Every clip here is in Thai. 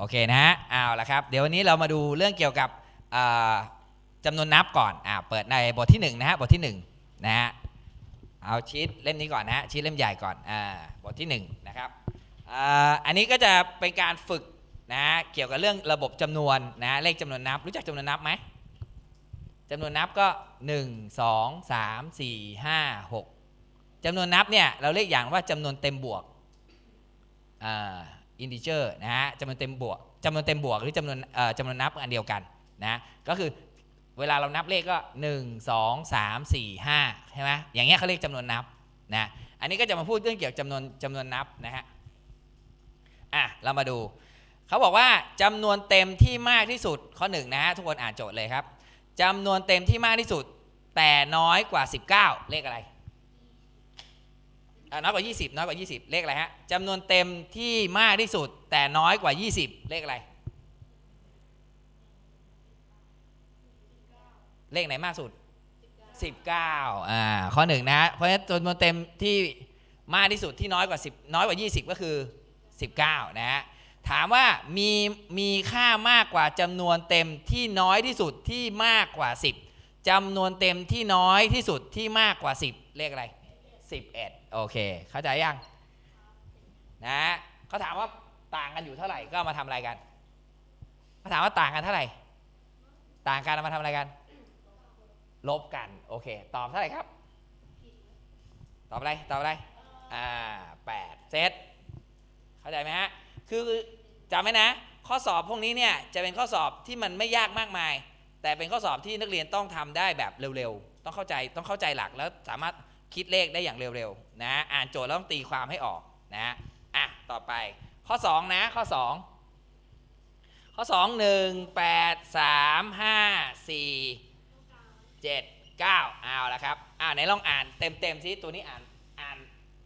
โอเคนะฮะเอาละครับ เดี๋ยววันนี้เรามาดูเรื่องเกี่ยวกับอ่าจำนวนนับก่อนอ่าเปิดในบทที่1นะฮะบทที่1นะฮะเอาชีตเล่มนี้ก่อนนะฮะชีตเล่มใหญ่ก่อนอ่าบทที่1นะครับอ่าอันนี้ก็จะเป็นการฝึกนะเกี่ยวกับเรื่องระบบจำนวนนะเลขจำนวนนับ รู้จักจำนวนนับไหมจำนวนนับก็ 1 2 3 4 5 6จำนวนนับเนี่ยเราเรียกอย่างว่าจำนวนเต็มบวกอ่า อินดิเจอร์นะฮะจำนวนเต็มบวกจำนวนเต็มบวกหรือจำนวนจำนวนนับอันเดียวกันนะก็คือเวลาเรานับเลขก็ 1 2 3 4 5ใช่ไหมอย่างเงี้ยเขาเรียกจำนวนนับนะอันนี้ก็จะมาพูดเรื่องเกี่ยวกับจำนวนจำนวนนับนะฮะอะเรามาดูเขาบอกว่าจำนวนเต็มที่มากที่สุดข้อหนึ่งนะฮะทุกคนอ่านโจทย์เลยครับจำนวนเต็มที่มากที่สุด แต่น้อยกว่า 19 เลขอะไร น้อยกว่า 20 น้อยกว่า 20 เลขอะไรฮะจำนวนเต็มที่มากที่สุด แต่น้อยกว่า 20 เลขอะไร เลขไหนมากสุด 19อ่าข้อหนึ่งนะฮะเพราะฉะนั้นจำนวนเต็มที่มากที่สุดที่น้อยกว่า 10 น้อยกว่า 20 ก็คือ 19 นะฮะถามว่ามีมีค่ามากกว่าจำนวนเต็มที่น้อยที่สุดที่มากกว่า 10จำนวนเต็มที่น้อยที่สุดที่มากกว่า 10 เลขอะไร 11 โอเค เข้าใจยัง นะเขาถามว่าต่างกันอยู่เท่าไหร่ก็มาทำอะไรกันเขาถามว่าต่างกันเท่าไหร่ ต่างกันเอามาทำอะไรกัน ลบกัน โอเค ตอบเท่าไหร่ครับ ตอบอะไร ตอบอะไร อ่าแปดเซตเข้าใจไหมฮะ คือจำไว้นะ ข้อสอบพวกนี้เนี่ยจะเป็นข้อสอบที่มันไม่ยากมากมาย แต่เป็นข้อสอบที่นักเรียนต้องทำได้แบบเร็วๆ ต้องเข้าใจ ต้องเข้าใจหลักแล้วสามารถ คิดเลขได้อย่างเร็วๆนะอ่านโจทย์แล้วต้องตีความให้ออกนะอะต่อไปข้อ 2 นะข้อ 2 ข้อ 2 1 8 3 5 4 7 9เอาละครับอ่าไหนลองอ่านเต็มๆซิตัวนี้อ่านอ่าน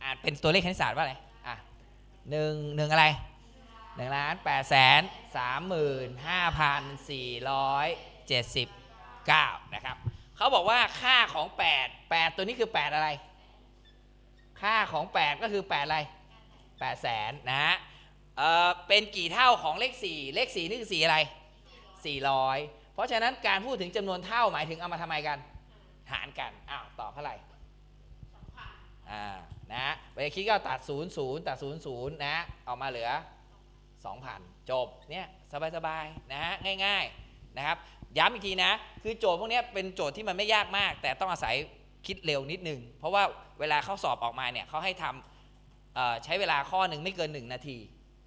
อ่านเป็นตัวเลขคณิตศาสตร์ว่าอะไรอะหนึ่งหนึ่งอะไรหนึ่งล้านแปดแสนสามหมื่นห้าพันสี่ร้อยเจ็ดสิบเก้านะครับ เขาบอกว่าค่าของ 8 8 ตัวนี้คือ 8 อะไร ค่าของ 8 ก็คือ 8 อะไร8แสนนะฮะเออเป็นกี่เท่าของเลข 4 เลข 4 นี่คือ 4 อะไร 400 เพราะฉะนั้นการพูดถึงจำนวนเท่าหมายถึงเอามาทำไมกัน หารกัน อ้าวตอบเท่าไหร่อ่านะฮะเวลาคิดก็ตัด 0 0 ตัด 0 0นะฮะออกมาเหลือ 2,000 จบเนี่ยสบายๆนะฮะง่ายๆนะครับ ย้ำอีกทีนะ คือโจทย์พวกนี้เป็นโจทย์ที่มันไม่ยากมาก แต่ต้องอาศัยคิดเร็วนิดนึง เพราะว่าเวลาเขาสอบออกมาเนี่ยเขาให้ทำใช้เวลาข้อหนึ่งไม่เกิน 1 นาที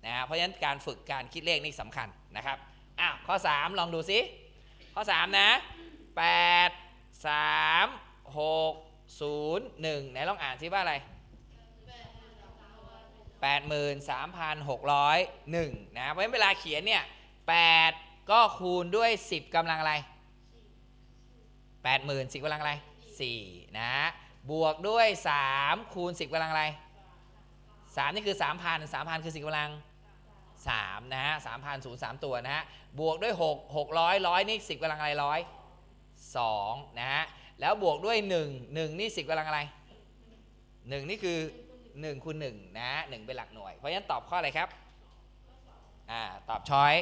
นะฮะเพราะฉะนั้นการฝึกการคิดเลขนี่สำคัญนะครับอ้าวข้อ 3 ลองดูซิข้อ 3 นะ 8 3 6 0 1ไหนลองอ่านซิว่าอะไร 83,601นะเพราะฉะนั้นเวลาเขียนเนี่ย8 ก็คูณด้วย 10กำลังอะไร 80,000 10กำลังอะไร4นะบวกด้วย 3 คูณ 10กำลังอะไร 3 นี่คือ 3,000 3,000 คือ 10กำลัง3นะฮะ3,000ศูนย์3ตัวนะฮะบวกด้วย 6 600 100 นี่ 10กำลังอะไรร้อย2นะฮะแล้วบวกด้วย 1 1 นี่ 10กำลังอะไร 1 นี่คือ1คูณ1นะ1เป็นหลักหน่วย เพราะฉะนั้นตอบข้ออะไรครับอ่าตอบช้อย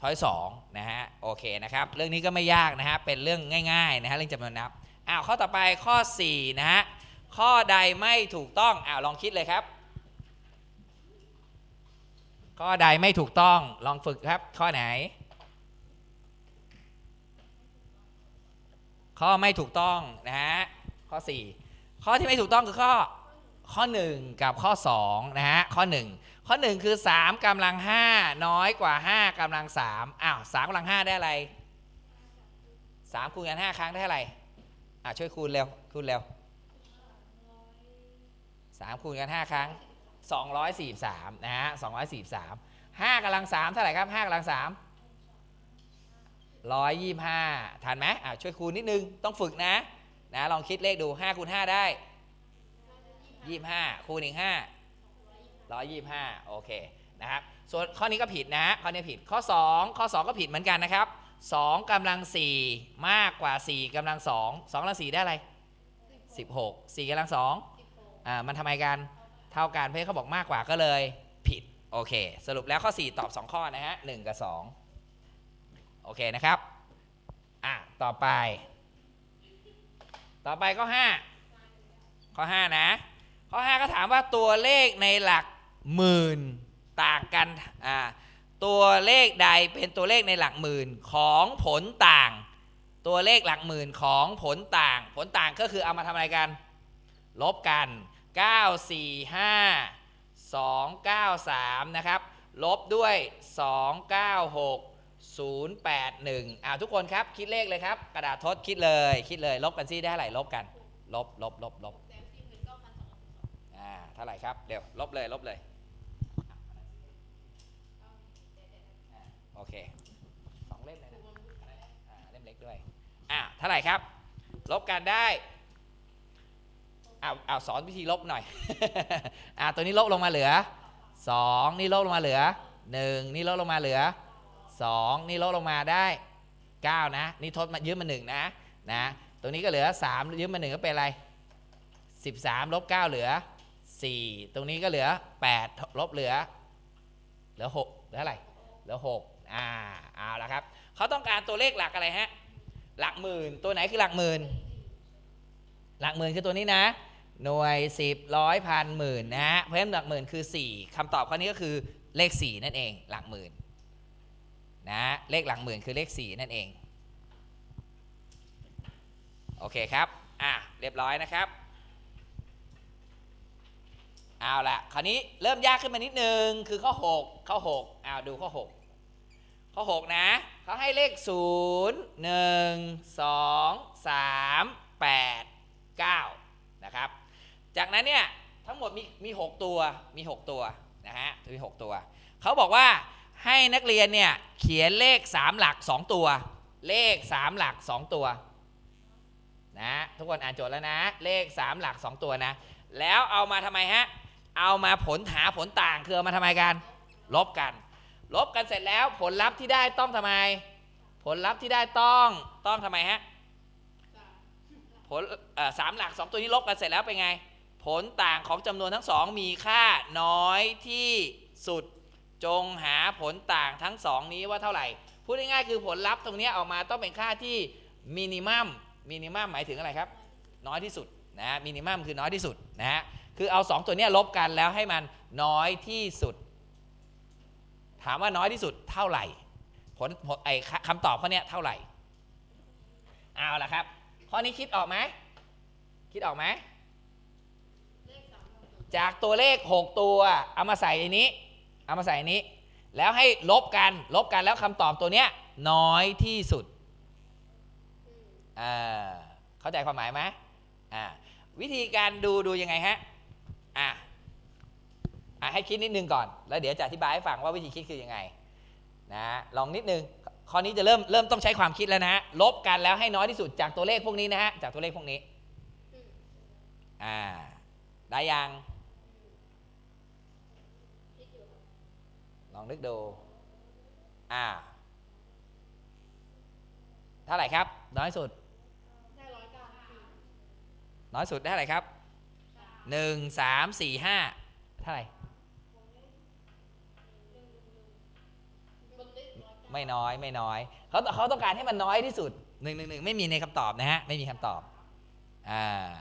ช้อยสองนะฮะโอเคนะครับเรื่องนี้ก็ไม่ยากนะฮะเป็นเรื่องง่ายๆนะฮะเรื่องจำนวนนับอ้าวข้อต่อไปข้อ4นะฮะข้อใดไม่ถูกต้องอ้าวลองคิดเลยครับ ข้อใดไม่ถูกต้องลองฝึกครับ ข้อไหน ข้อไม่ถูกต้องนะฮะข้อ 4 ข้อที่ไม่ถูกต้องคือข้อ ข้อ 1 กับข้อ2นะฮะข้อ 1 ข้อ 1 คือ 3กำลัง 5 น้อยกว่า 5กำลัง3อ้าว3กำลัง 5 ได้อะไร 3คูณกัน 5 ครั้งได้อะไรอะช่วยคูณเร็วคูณเร็ว3คูณกัน 5 ครั้ง 243นะฮะ243 5กำลัง 3 เท่าไหร่ครับ5กำลัง 3 125ทันไหมอะช่วยคูณนิดนึงต้องฝึกนะนะลองคิดเลขดู5คูณ5ได้ 25 คูณอีก5 125 โอเคนะครับ ส่วนข้อนี้ก็ผิดนะฮะข้อนี้ผิด ข้อ 2 ข้อ 2 ก็ผิดเหมือนกันนะครับ2กำลัง 4 มากกว่า 4กำลัง 2 2กำลัง 4 ได้อะไร 16 4กำลัง2อ่า มันทำไมกัน เท่ากันเพราะเขาบอกมากกว่าก็เลยผิด โอเค สรุปแล้วข้อ 4 ตอบ 2 ข้อนะฮะ1กับ 2 โอเคนะครับ อะ ต่อไป ต่อไปข้อ 5 ข้อ 5 นะ ข้อ 5 ก็ถามว่าตัวเลขในหลักหมื่นต่างกันอ่าตัวเลขใดเป็นตัวเลขในหลักหมื่นของผลต่าง ตัวเลขหลักหมื่นของผลต่าง ผลต่างก็คือเอามาทำอะไรกัน ลบกัน 9 4 5 2 9 3 นะครับ ลบด้วย 2 9 6 0 8 1อ่าทุกคนครับ คิดเลขเลยครับ กระดาษทดคิดเลย คิดเลย ลบกันซิได้เท่าไหร่ลบกัน ลบลบลบลบาเท่าไหร่ครับเดี๋ยวลบเลยลบเลยโอเคสองเล่มเลยนะเล่มเล็กด้วยอ่าเท่าไหร่ครับ ลบกันได้เอาเอาสอนวิธีลบหน่อยอ่าตัวนี้ลบลงมาเหลือ 2 นี่ลบลงมาเหลือ 1 นี่ลบลงมาเหลือ 2 นี่ลบลงมาได้ 9 นะ นี่ทดมายืมมา1นะนะ ตรงนี้ก็เหลือ 3 ยืมมา1ก็เป็นอะไร 13ลบ9เหลือ 4 ตรงนี้ก็เหลือ 8 ลบเหลือ เหลือ 6 เหลืออะไร เหลือ 6 อ่า เอาละครับ เขาต้องการตัวเลขหลักอะไรฮะ หลักหมื่น ตัวไหนคือหลักหมื่น หลักหมื่นคือตัวนี้นะ หน่วยสิบร้อยพันหมื่นนะฮะ เพราะฉะนั้นหลักหมื่นคือ 4คำตอบข้อนี้ก็คือเลข 4 นั่นเอง หลักหมื่นนะ เลขหลักหมื่นคือเลข 4 นั่นเอง โอเคครับ อะ เรียบร้อยนะครับ เอาละคราวนี้เริ่มยากขึ้นมานิดนึงคือข้อ 6 ข้อ6เอาดูข้อ 6 ข้อ 6 นะเขาให้เลข 0 1 2 3 8 9 นะครับ จากนั้นเนี่ยทั้งหมดมีมี 6 ตัวมี 6 ตัวนะฮะมี 6 ตัว เขาบอกว่าให้นักเรียนเนี่ยเขียนเลข 3 หลัก 2 ตัว เลข 3 หลัก 2 ตัวนะทุกคนอ่านโจทย์แล้วนะ เลข 3 หลัก 2 ตัวนะ แล้วเอามาทำไมฮะ เอามาผลหาผลต่างคือเอามาทำไมกันลบกัน ลบกันเสร็จแล้วผลลัพธ์ที่ได้ต้องทำไม ผลลัพธ์ที่ได้ต้องต้องทำไมฮะผลสามหลักสองตัวนี้ลบกันเสร็จแล้วเป็นไง ผลต่างของจำนวนทั้งสองมีค่าน้อยที่สุดจงหาผลต่างทั้งสองนี้ว่าเท่าไหร่ พูดง่ายๆคือผลลัพธ์ตรงนี้ออกมาต้องเป็นค่าที่มินิมัมมินิมัมหมายถึงอะไรครับ น้อยที่สุด นะฮะมินิมัมคือน้อยที่สุดนะฮะคือเอา 2 ตัวนี้ลบกันแล้วให้มันน้อยที่สุด ถามว่าน้อยที่สุดเท่าไหร่ผลไอ้คคำตอบข้อเนี้ยเท่าไหร่เอาละครับข้อนี้คิดออกไหมคิดออกไหมจากตัวเลข 6 ตัวเอามาใส่ในนี้ เอามาใส่ในนี้ แล้วให้ลบกันลบกันแล้วคำตอบตัวเนี้ยน้อยที่สุดอ่าเข้าใจความหมายไหมอ่า วิธีการดูดูยังไงฮะอะอะให้คิดนิดนึงก่อน แล้วเดี๋ยวจะอธิบายให้ฟังว่าวิธีคิดคือยังไงนะลองนิดนึงข้อนี้จะเริ่มเริ่มต้องใช้ความคิดแล้วนะฮะลบกันแล้วให้น้อยที่สุดจากตัวเลขพวกนี้นะฮะจากตัวเลขพวกนี้อ่าได้ยังลองนึกดูอ่าเท่าไหร่ครับ น้อยสุด น้อยสุดได้เท่าไหร่ครับหนึ่งสามสี่ห้าเท่าไหร่ไม่น้อยไม่น้อยเขาเขาต้องการให้มันน้อยที่สุดหนึ่งหนึ่งหนึ่งไม่มีในคำตอบนะฮะ ไม่มีคำตอบอ่า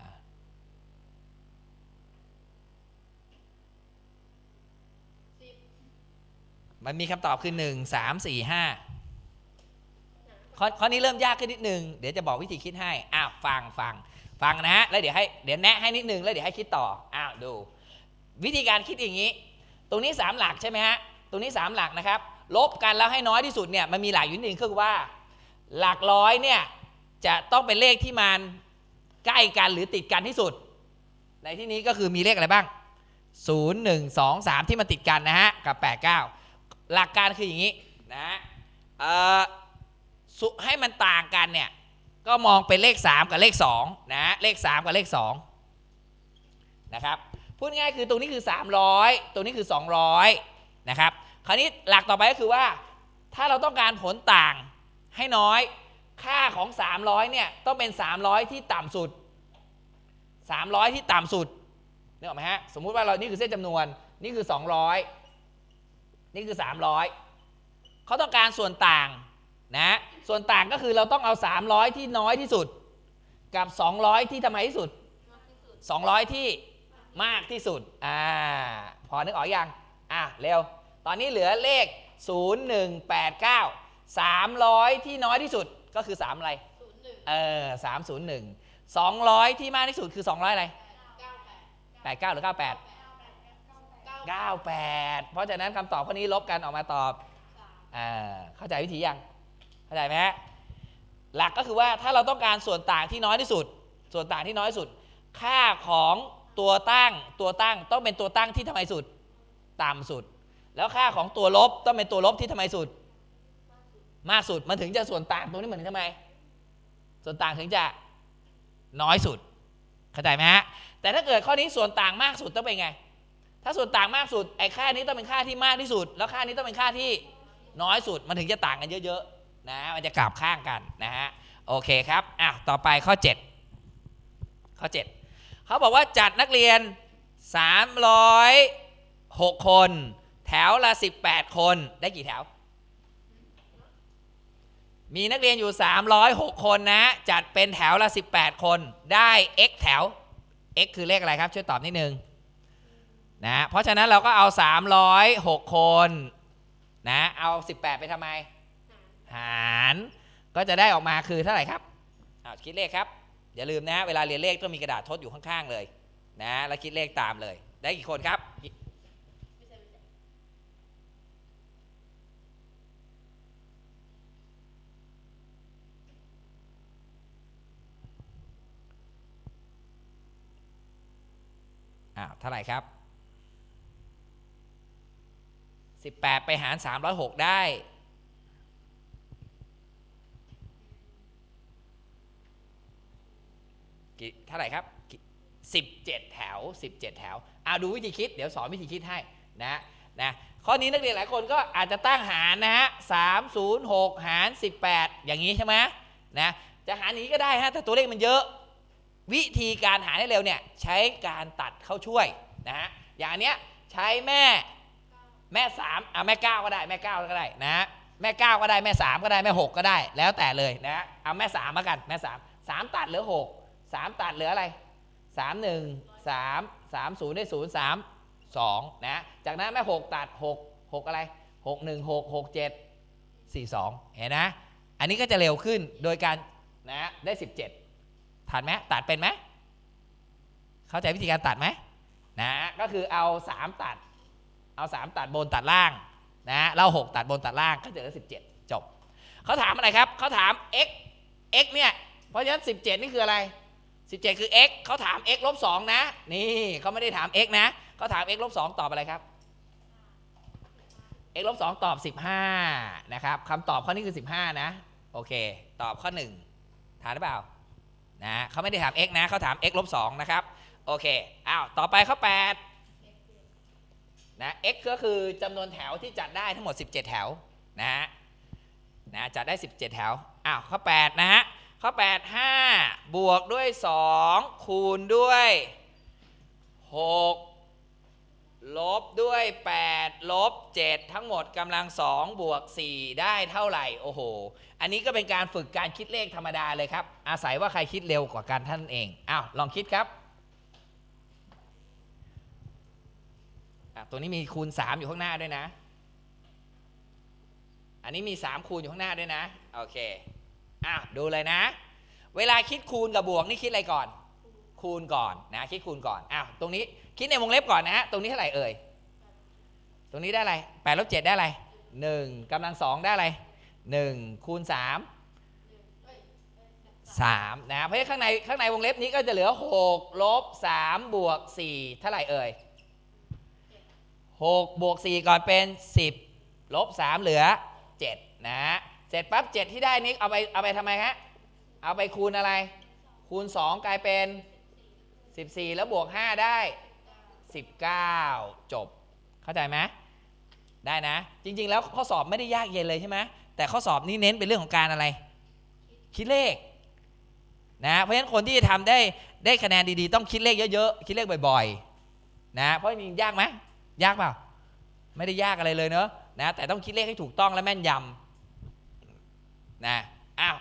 มันมีคำตอบคือหนึ่งสามสี่ห้าข้อข้อนี้เริ่มยากขึ้นนิดนึง เดี๋ยวจะบอกวิธีคิดให้ อ้าว ฟังฟัง ฟังนะฮะแล้วเดี๋ยวให้เดี๋ยวแนะให้นิดนึงแล้วเดี๋ยวให้คิดต่ออ้าวดู วิธีการคิดอย่างนี้ ตรงนี้ 3 หลักใช่ไหมฮะตรงนี้ 3 หลักนะครับ ลบกันแล้วให้น้อยที่สุดเนี่ยมันมีหลักอยู่นิดนึงคือว่า หลักร้อยเนี่ยจะต้องเป็นเลขที่มันใกล้กันหรือติดกันที่สุด ในที่นี้ก็คือมีเลขอะไรบ้าง 0 1 2 3 ที่มันติดกันนะฮะกับ 8 9 หลักการคืออย่างนี้นะฮะเอ่อสุให้มันต่างกันเนี่ย ก็มองเป็นเลข 3 กับเลข2นะฮะเลข 3 กับเลข2นะครับพูดง่ายคือตรงนี้คือ 300 ตรงนี้คือ 200นะครับคราวนี้หลักต่อไปก็คือว่าถ้าเราต้องการผลต่างให้น้อย ค่าของ 300เนี่ยต้องเป็น 300 ที่ต่ำสุด 300 ที่ต่ำสุดนึกออกไหมฮะสมมุติว่าเรานี่คือเส้นจำนวนนี่คือ 200 นี่คือ 300เขาต้องการส่วนต่าง นะส่วนต่างก็คือเราต้องเอา 300 ที่น้อยที่สุด กับ 200 ที่ทำไมที่สุด 200 ที่มากที่สุดอ่าพอนึกออกยังอะเร็ว ตอนนี้เหลือเลข 0189 300 ที่น้อยที่สุดก็คือ 3 อะไรเออ301 200 ที่มากที่สุดคือ 200 อะไร 89 หรือ 98 98 เพราะฉะนั้นคำตอบข้อนี้ลบกันออกมาตอบอ่าเข้าใจวิธียังเข้าใจไหมฮะหลักก็คือว่าถ้าเราต้องการส่วนต่างที่น้อยที่สุด ส่วนต่างที่น้อยที่สุด ค่าของตัวตั้งตัวตั้งต้องเป็นตัวตั้งที่ทำไมสุด ต่ำสุด แล้วค่าของตัวลบต้องเป็นตัวลบที่ทำไมสุด มากสุดมันถึงจะส่วนต่างตรงนี้มันถึงทำไม ส่วนต่างถึงจะน้อยสุดเข้าใจไหมฮะแต่ถ้าเกิดข้อนี้ส่วนต่างมากสุดต้องเป็นไง ถ้าส่วนต่างมากสุดไอ้ค่านี้ต้องเป็นค่าที่มากที่สุด แล้วค่านี้ต้องเป็นค่าที่น้อยสุดมันถึงจะต่างกันเยอะๆ นะมันจะกลับข้างกันนะฮะโอเคครับอะต่อไปข้อ 7 ข้อ 7 เขาบอกว่าจัดนักเรียน 306 คน แถวละ 18 คนได้กี่แถว มีนักเรียนอยู่ 306 คนนะ จัดเป็นแถวละ 18 คนได้ x แถว x คือเลขอะไรครับ ช่วยตอบนิดนึงนะเพราะฉะนั้นเราก็เอา 306 คนนะเอา 18 ไปทำไม หาร ก็จะได้ออกมาคือเท่าไหร่ครับอ้าคิดเลขครับ อย่าลืมนะเวลาเรียนเลขต้องมีกระดาษทดอยู่ข้างๆเลยนะแล้วคิดเลขตามเลย ได้กี่คนครับอ้าวเท่าไหร่ครับ 18 ไปหาร 306 ได้ กี่เท่าไหร่ครับ 17 แถว 17 แถวเอาดูวิธีคิด เดี๋ยวสอนวิธีคิดให้นะนะข้อนี้นักเรียนหลายคนก็อาจจะตั้งหารนะฮะ306 หาร 18 อย่างนี้ใช่ไหมนะจะหารนี้ก็ได้ฮะแต่ตัวเลขมันเยอะ วิธีการหารให้เร็วเนี่ยใช้การตัดเข้าช่วยนะฮะอย่างอันเนี้ยใช้แม่แม่สามอะแม่เก้าก็ได้แม่เก้าก็ได้นะแม่เก้าก็ได้แม่สามก็ได้แม่หกก็ได้ แล้วแต่เลยนะฮะเอาแม่สามมากันแม่สามสามตัดเหลือหก สามตัดเหลืออะไรสามหนึ่งสามสามศูนย์ได้ศูนย์สามสองนะจากนั้นแม่หกตัดหกหกอะไรหกหนึ่งหกหกเจ็ดสี่สองเห็นนะ อันนี้ก็จะเร็วขึ้นโดยการนะได้สิบเจ็ดทันไหมตัดเป็นไหมเข้าใจวิธีการตัดไหมนะก็คือเอา3ตัด เอา3ตัดบนตัดล่างนะเรา6ตัดบนตัดล่างก็จะเหลือ17จบเขาถามอะไรครับเขาถาม x x เนี่ยเพราะฉะนั้น17นี่คืออะไร 17 คือ x เขาถาม x ลบ2นะ นี่เขาไม่ได้ถาม x นะเขาถาม x ลบ2ตอบอะไรครับ x ลบ2ตอบ 15 นะครับคำตอบข้อนี้คือ 15 นะ โอเค ตอบข้อ1ทานหรือเปล่า นะเขาไม่ได้ถาม x นะเขาถาม x ลบ2นะครับ โอเค อ้าว ต่อไปข้อ 8 นะ x ก็คือจำนวนแถวที่จัดได้ทั้งหมด 17 แถว นะฮะ นะ จัดได้ 17 แถว อ้าว ข้อ 8 นะฮะ ข้อ8 5 บวกด้วย 2 คูณด้วย 6 ลบด้วย 8 ลบ 7 ทั้งหมดกำลัง 2 บวก 4 ได้เท่าไหร่ โอ้โห อันนี้ก็เป็นการฝึกการคิดเลขธรรมดาเลยครับ อาศัยว่าใครคิดเร็วกว่ากันท่านเอง อ้าว ลองคิดครับ ตัวนี้มีคูณ 3 อยู่ข้างหน้าด้วยนะ อันนี้มี 3 คูณอยู่ข้างหน้าด้วยนะ โอเค อ้าวดูเลยนะ เวลาคิดคูณกับบวกนี่คิดอะไรก่อน คูณก่อนนะคิดคูณก่อนอ้าวตรงนี้คิดในวงเล็บก่อนนะฮะตรงนี้เท่าไหร่เอ่ยตรงนี้ได้อะไร8ลบ7ได้อะไร1กำลัง2ได้อะไร1คูณ3 3นะเพราะฉะนั้นข้างในข้างในวงเล็บนี้ก็จะเหลือ6ลบ3บวก4เท่าไหร่เอ่ย6บวก4ก่อนเป็น10ลบ3เหลือ7นะฮะ เสร็จปั๊บ7ที่ได้นี้เอาไปเอาไปทำไมฮะเอาไปคูณอะไร คูณ 2 กลายเป็น 14 แล้วบวก 5 ได้ 19 จบ เข้าใจไหมได้นะ จริง ๆ แล้วข้อสอบไม่ได้ยากเย็นเลยใช่ไหมแต่ข้อสอบนี้เน้นเป็นเรื่องของการอะไร คิดเลขนะเพราะฉะนั้นคนที่จะทำได้ได้คะแนนดีๆ ต้องคิดเลขเยอะๆ คิดเลขบ่อยๆนะเพราะจริงยากไหมยากเปล่าไม่ได้ยากอะไรเลยเนอะนะแต่ต้องคิดเลขให้ถูกต้องและแม่นยำ นะอ้าว